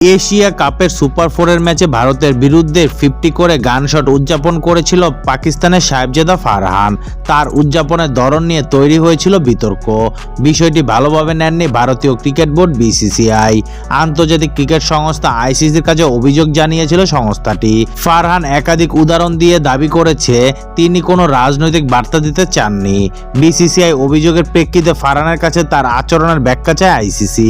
Asia কাপের super ফোরের ম্যাচে ভারতের বিরুদ্ধে ফিফটি করে গান শট উদযাপন করেছিল পাকিস্তানের সাহেবজাদা ফারহান। তার উদযাপনের ধরন নিয়ে তৈরি হয়েছিল বিতর্ক। বিষয়টি ভালোভাবে নেননি ভারতীয় ক্রিকেট বোর্ড বিসিসিআই। আন্তর্জাতিক ক্রিকেট সংস্থা আইসিসির কাছে অভিযোগ জানিয়েছিল সংস্থাটি। ফারহান একাধিক উদাহরণ দিয়ে দাবি করেছে, তিনি কোনো রাজনৈতিক বার্তা দিতে চাননি। বিসিসিআই অভিযোগের প্রেক্ষিতে ফারহানের কাছে তার আচরণের ব্যাখ্যা চায় আইসিসি।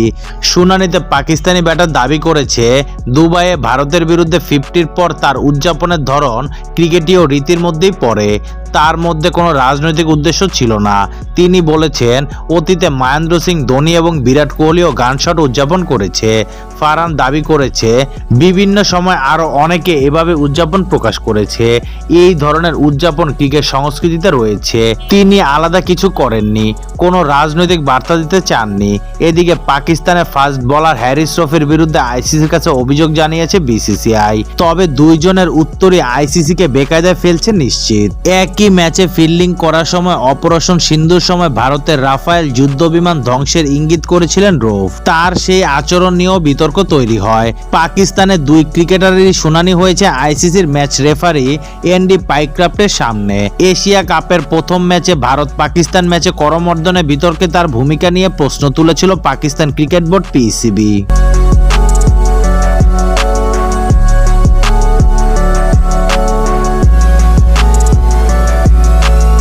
শুনানিতে পাকিস্তানি ব্যাটার দাবি করেছে, দুবাইয়ে ভারতের বিরুদ্ধে ফিফটির পর তার উদযাপনের ধরন ক্রিকেটীয় রীতির মধ্যেই পড়ে। তার মধ্যে কোনো রাজনৈতিক উদ্দেশ্য ছিল না। তিনি বলেছেন, অতীতে মহেন্দ্র সিং ধোনি এবং বিরাট কোহলিও গান শট উদযাপন করেছে। ফারহান দাবি করেছে, বিভিন্ন সময় আরও অনেকে এভাবে উদযাপন প্রকাশ করেছে। এই ধরনের উদযাপন ক্রিকেট সংস্কৃতিতে রয়েছে। তিনি আলাদা কিছু করেননি। কোনো রাজনৈতিক বার্তা দিতে চাননি। এদিকে পাকিস্তানের ফাস্ট বলার হ্যারিস রফির বিরুদ্ধে আইসিসির কাছে অভিযোগ জানিয়েছে বিসিসিআই। তবে দুইজনের উত্তরই আইসিসিকে বেকায়দায় ফেলছে নিশ্চিত। একই ম্যাচে ফিল্ডিং করার সময় অপারেশন সিন্ধুর সময় ভারতের রাফায়েল যুদ্ধ বিমান ধ্বংসের ইঙ্গিত করেছিলেন রোফ। তার সেই আচরণ নিয়েও বিতর্ক তৈরি হয়। পাকিস্তানের দুই ক্রিকেটারেরই শুনানি হয়েছে আইসিসির ম্যাচ রেফারি এনডি পাইক্রাফটের সামনে। এশিয়া কাপের প্রথম ম্যাচে ভারত পাকিস্তান ম্যাচে করমর্দনে বিতর্কে তার ভূমিকা নিয়ে প্রশ্ন তুলেছিল পাকিস্তান ক্রিকেট বোর্ড পিসিবি